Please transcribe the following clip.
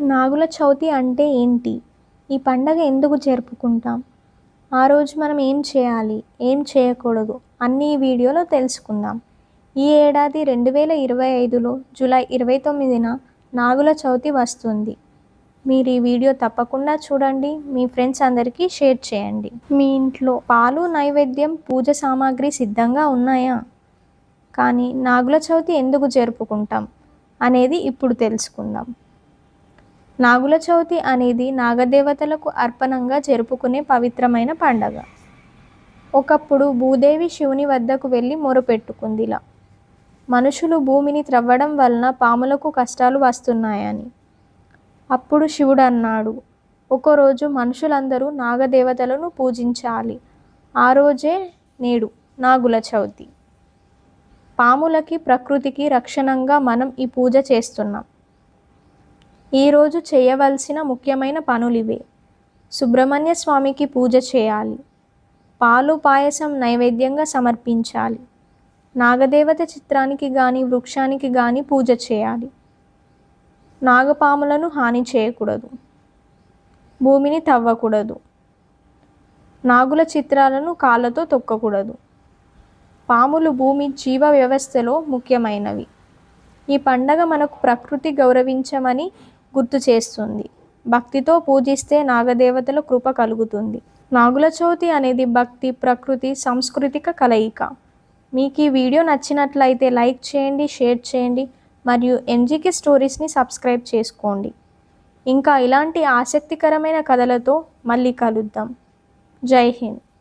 నాగుల చవితి అంటే ఏంటి? ఈ పండగ ఎందుకు జరుపుకుంటాం? ఆ రోజు మనం ఏం చేయాలి? ఏం చేయకూడదు? అన్ని ఈ వీడియోలో తెలుసుకుందాం. ఈ ఏడాది రెండు వేల ఇరవై ఐదులో జూలై ఇరవై తొమ్మిదిన నాగుల చవితి వస్తుంది. మీరు ఈ వీడియో తప్పకుండా చూడండి. మీ ఫ్రెండ్స్ అందరికీ షేర్ చేయండి. మీ ఇంట్లో పాలు నైవేద్యం పూజ సామాగ్రి సిద్ధంగా ఉన్నాయా? కానీ నాగుల చవితి ఎందుకు జరుపుకుంటాం అనేది ఇప్పుడు తెలుసుకుందాం. నాగుల చవితి అనేది నాగదేవతలకు అర్పణంగా జరుపుకునే పవిత్రమైన పండగ. ఒకప్పుడు భూదేవి శివుని వద్దకు వెళ్ళి మొరపెట్టుకుందిలా మనుషులు భూమిని త్రవ్వడం వలన పాములకు కష్టాలు వస్తున్నాయని. అప్పుడు శివుడు అన్నాడు ఒకరోజు మనుషులందరూ నాగదేవతలను పూజించాలి. ఆ రోజే నేడు నాగుల చవితి. పాములకి ప్రకృతికి రక్షణంగా మనం ఈ పూజ చేస్తున్నాం. ఈరోజు చేయవలసిన ముఖ్యమైన పనులు సుబ్రహ్మణ్య స్వామికి పూజ చేయాలి. పాలు పాయసం నైవేద్యంగా సమర్పించాలి. నాగదేవత చిత్రానికి కానీ వృక్షానికి కానీ పూజ చేయాలి. నాగపాములను హాని చేయకూడదు. భూమిని తవ్వకూడదు. నాగుల చిత్రాలను కాళ్ళతో తొక్కకూడదు. పాములు భూమి జీవ వ్యవస్థలో ముఖ్యమైనవి. ఈ పండగ మనకు ప్రకృతి గౌరవించమని గుర్తు చేస్తుంది. భక్తితో పూజిస్తే నాగదేవతల కృప కలుగుతుంది. నాగుల చవితి అనేది భక్తి ప్రకృతి సాంస్కృతిక కలయిక. మీకు ఈ వీడియో నచ్చినట్లయితే లైక్ చేయండి షేర్ చేయండి మరియు ఎంజీకే స్టోరీస్ని సబ్స్క్రైబ్ చేసుకోండి. ఇంకా ఇలాంటి ఆసక్తికరమైన కథలతో మళ్ళీ కలుద్దాం. జై హింద్.